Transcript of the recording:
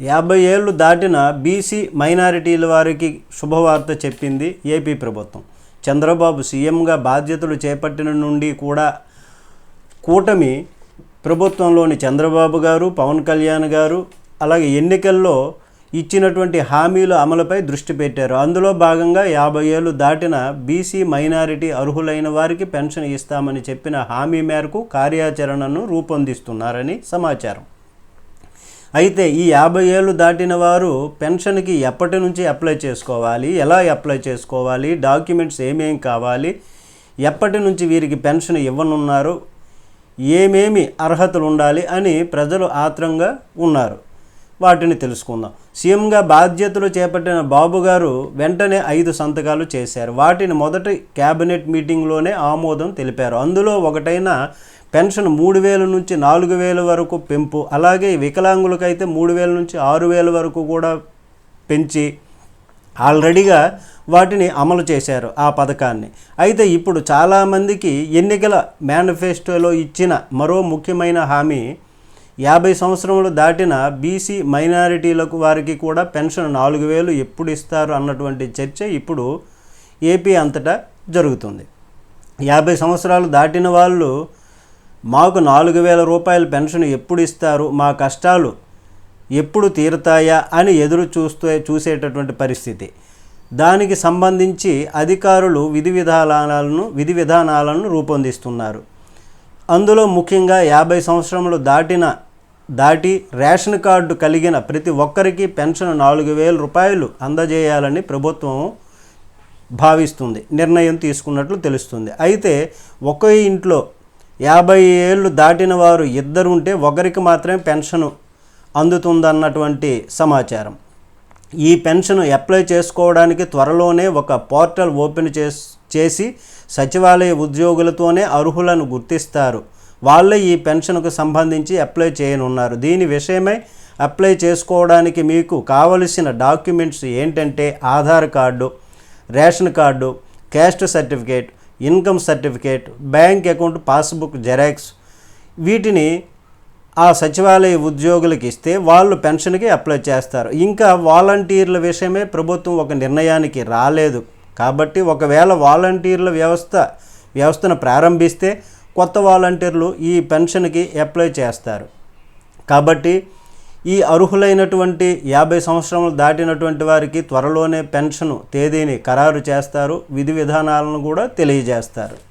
యాభై ఏళ్ళు దాటిన బీసీ మైనారిటీల వారికి శుభవార్త చెప్పింది ఏపీ ప్రభుత్వం. చంద్రబాబు సీఎంగా బాధ్యతలు చేపట్టిన నుండి కూడా కూటమి ప్రభుత్వంలోని చంద్రబాబు గారు పవన్ కళ్యాణ్ గారు అలాగే ఎన్నికల్లో ఇచ్చినటువంటి హామీల అమలుపై దృష్టి పెట్టారు. అందులో భాగంగా యాభై ఏళ్ళు దాటిన బీసీ మైనారిటీ అర్హులైన వారికి పెన్షన్ ఇస్తామని చెప్పిన హామీ మేరకు కార్యాచరణను రూపొందిస్తున్నారని సమాచారం. అయితే ఈ యాభై ఏళ్ళు దాటిన వారు పెన్షన్కి ఎప్పటి నుంచి అప్లై చేసుకోవాలి ఎలా అప్లై చేసుకోవాలి డాక్యుమెంట్స్ ఏమేం కావాలి ఎప్పటి నుంచి వీరికి పెన్షన్ ఇవ్వనున్నారు ఏమేమి అర్హతలు ఉండాలి అని ప్రజలు ఆత్రంగా ఉన్నారు. వాటిని తెలుసుకుందాం. సీఎంగా బాధ్యతలు చేపట్టిన బాబు గారు వెంటనే ఐదు సంతకాలు చేశారు. వాటిని మొదటి క్యాబినెట్ మీటింగ్లోనే ఆమోదం తెలిపారు. అందులో ఒకటైన పెన్షన్ మూడు వేల నుంచి నాలుగు వేల వరకు పెంపు అలాగే వికలాంగులకైతే మూడు వేల నుంచి ఆరు వేల వరకు కూడా పెంచి ఆల్రెడీగా వాటిని అమలు చేశారు ఆ పథకాన్ని. అయితే ఇప్పుడు చాలామందికి ఎన్నికల మేనిఫెస్టోలో ఇచ్చిన మరో ముఖ్యమైన హామీ యాభై సంవత్సరములు దాటిన బీసీ మైనారిటీలకు వారికి కూడా పెన్షన్ నాలుగు వేలు ఎప్పుడు ఇస్తారు అన్నటువంటి చర్చ ఇప్పుడు ఏపీ అంతటా జరుగుతుంది. యాభై సంవత్సరాలు దాటిన వాళ్ళు మాకు నాలుగు వేల రూపాయల పెన్షన్ ఎప్పుడు ఇస్తారు? మా కష్టాలు ఎప్పుడు తీరుతాయా? అని ఎదురు చూస్తే చూసేటటువంటి పరిస్థితి. దానికి సంబంధించి అధికారులు విధి విధానాలను విధి విధానాలను రూపొందిస్తున్నారు. అందులో ముఖ్యంగా యాభై సంవత్సరములు దాటిన దాటి రేషన్ కార్డు కలిగిన ప్రతి ఒక్కరికి పెన్షన్ నాలుగు వేల రూపాయలు అందజేయాలని ప్రభుత్వం భావిస్తుంది నిర్ణయం తీసుకున్నట్లు తెలుస్తుంది. అయితే ఒకే ఇంట్లో యాభై ఏళ్ళు దాటిన వారు ఇద్దరు ఉంటే ఒకరికి మాత్రమే పెన్షన్ అందుతుందన్నటువంటి సమాచారం. ఈ పెన్షన్ అప్లై చేసుకోవడానికి త్వరలోనే ఒక పోర్టల్ ఓపెన్ చేసి సచివాలయ ఉద్యోగులతోనే అర్హులను గుర్తిస్తారు. వాళ్ళే ఈ పెన్షన్కు సంబంధించి అప్లై చేయనున్నారు. దీని విషయమై అప్లై చేసుకోవడానికి మీకు కావలసిన డాక్యుమెంట్స్ ఏంటంటే Aadhaar card ration card caste certificate income certificate bank account passbook xerox వీటిని ఆ సచివాలయ ఉద్యోగులకు ఇస్తే వాళ్ళు పెన్షన్కి అప్లై చేస్తారు. ఇంకా వాలంటీర్ల విషయమే ప్రభుత్వం ఒక నిర్ణయానికి రాలేదు. కాబట్టి ఒకవేళ వాలంటీర్ల వ్యవస్థ వ్యవస్థను ప్రారంభిస్తే కొత్త వాలంటీర్లు ఈ పెన్షన్కి అప్లై చేస్తారు. కాబట్టి ఈ అర్హులైనటువంటి యాభై సంవత్సరములు దాటినటువంటి వారికి త్వరలోనే పెన్షన్ తేదీని ఖరారు చేస్తారు. విధి విధానాలను కూడా తెలియజేస్తారు.